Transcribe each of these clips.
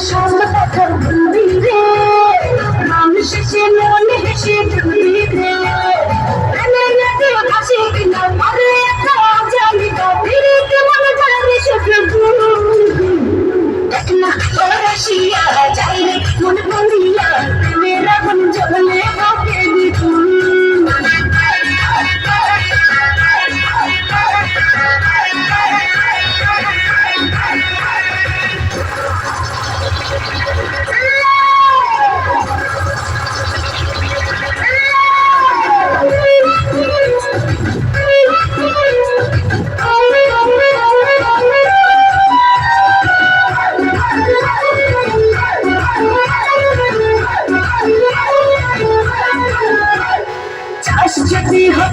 শাল পাথর ভুলি রে মানুষ সে মনে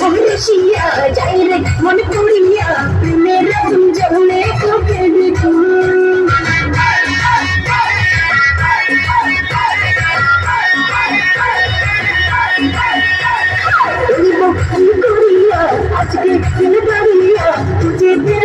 কমিশিয়া যাই রে মনে করিয়া মেরা সমঝাউলে কোকে দেখু আজকে দিন দাঁড়িয়ে যেতে